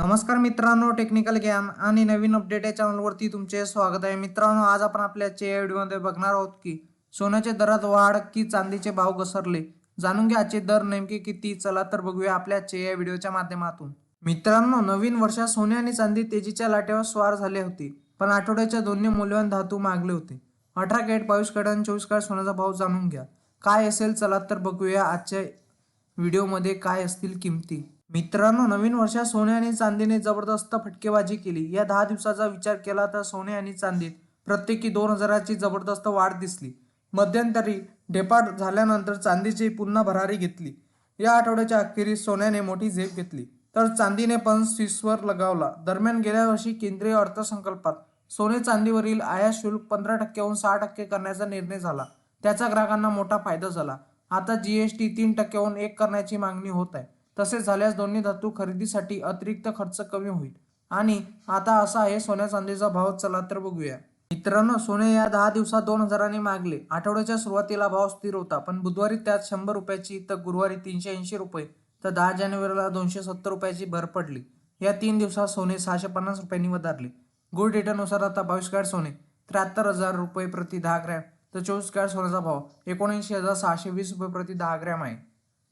नमस्कार मित्रांनो टेक्निकल ग्यान आणि नवीन अपडेट या चॅनलवरती तुमचे स्वागत आहे. मित्रांनो आज आपण आपल्याच्या या व्हिडिओमध्ये बघणार आहोत की सोन्याच्या दरात वाढ की चांदीचे भाव घसरले. जाणून घ्या आजचे दर नेमके किती? चला तर बघूया आपल्याच्या या व्हिडिओच्या माध्यमातून. मित्रांनो नवीन वर्षात सोने आणि चांदी तेजीच्या लाटेवर स्वार झाले होते पण आठवड्याच्या दोन्ही मूल्यवान धातू मागले होते. अठरा कॅरेट बावीस कॅरेट आणि चोवीस कॅरेट सोन्याचा भाव जाणून घ्या. काय असेल? चला तर बघूया आजच्या व्हिडिओमध्ये काय असतील किमती. मित्रांनो नवीन वर्षात सोने आणि चांदीने जबरदस्त फटकेबाजी केली. या दहा दिवसाचा विचार केला तर सोने आणि चांदीत प्रत्येकी दोन हजाराची जबरदस्त वाढ दिसली. मध्यंतरी ढेपाट झाल्यानंतर चांदीची पुन्हा भरारी घेतली. या आठवड्याच्या अखेरीस सोन्याने मोठी झेप घेतली. तर चांदीने पण स्विसवर लगावला. दरम्यान गेल्या वर्षी केंद्रीय अर्थसंकल्पात सोने चांदीवरील आयात शुल्क पंधरा टक्क्याहून सहा टक्के करण्याचा निर्णय झाला. त्याचा ग्राहकांना मोठा फायदा झाला. आता जीएसटी तीन टक्क्याहून एक करण्याची मागणी होत आहे. तसे झाल्यास दोन्ही धातू खरेदीसाठी अतिरिक्त खर्च कमी होईल. आणि आता असा आहे सोन्या चांदीचा भाव चला तर बघूया. मित्रांनो सोने या दहा दिवसात दोन हजारांनी मागले. आठवड्याच्या सुरुवातीला भाव स्थिर होता पण बुधवारी त्यात शंभर रुपयाची तर गुरुवारी तीनशे ऐंशी रुपये तर दहा जानेवारीला दोनशे सत्तर रुपयाची भर पडली. या तीन दिवसात सोने सहाशे पन्नास रुपयांनी वधारले. गुड डेटानुसार आता बावीस कॅरेट सोने त्र्याहत्तर हजार रुपये प्रति दहा ग्रॅम तर चोवीस कॅरेट सोन्याचा भाव एकोणऐंशी हजार सहाशे वीस रुपये प्रति दहा ग्रॅम आहे.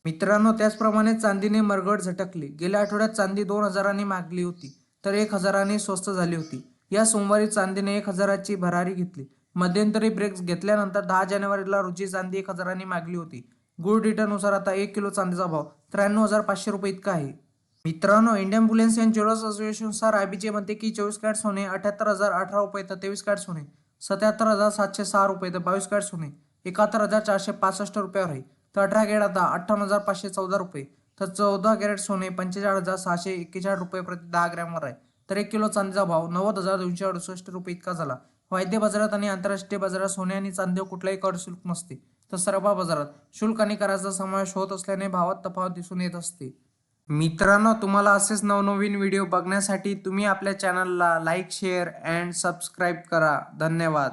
मित्रांनो त्याचप्रमाणे चांदीने मरगड झटकली. गेल्या आठवड्यात चांदी दोन हजारांनी मागली होती तर एक हजारांनी स्वस्त झाली होती. या सोमवारी चांदीने एक हजाराची भरारी घेतली. मध्यंतरी ब्रेक्स घेतल्यानंतर दहा जानेवारीला रोजी चांदी एक हजारांनी मागली होती. गुड रिटर्ननुसार आता एक किलो चांदीचा भाव त्र्याण्णव हजार पाचशे रुपये इतका आहे. मित्रांनो इंडियन बुलेन्स अँड ज्वेलर्स असोसिएशननुसार आयबीचे म्हणते की चोवीस कॅट सोने अठ्याहत्तर हजार अठरा रुपये तर तेवीस कॅट सोने सत्याहत्तर हजार सातशे सहा रुपये तर बावीस कॅट सोने एकाहत्तर हजार चारशे पासष्ट रुपयावर आहे. तर अठरा कॅरेट आता अठ्ठावन्न हजार पाचशे चौदा रुपये. तर चौदा कॅरेट सोने पंचेचाळीस हजार सहाशे एक्केचाळीस रुपये प्रति दहा ग्रॅमवर आहे. तर एक किलो चांदीचा भाव नव्वद हजार दोनशे अडुसष्ट रुपये इतका झाला. वायद्य बाजारात आणि आंतरराष्ट्रीय बाजारात सोने आणि चांदीवर कुठलाही कर शुल्क नसते. तर सर्व बाजारात शुल्क आणि कराचा समावेश होत असल्याने भावात तफावत दिसून येत असते. मित्रांनो तुम्हाला असेच नवनवीन व्हिडिओ बघण्यासाठी तुम्ही आपल्या चॅनलला लाईक शेअर अँड सबस्क्राईब करा. धन्यवाद.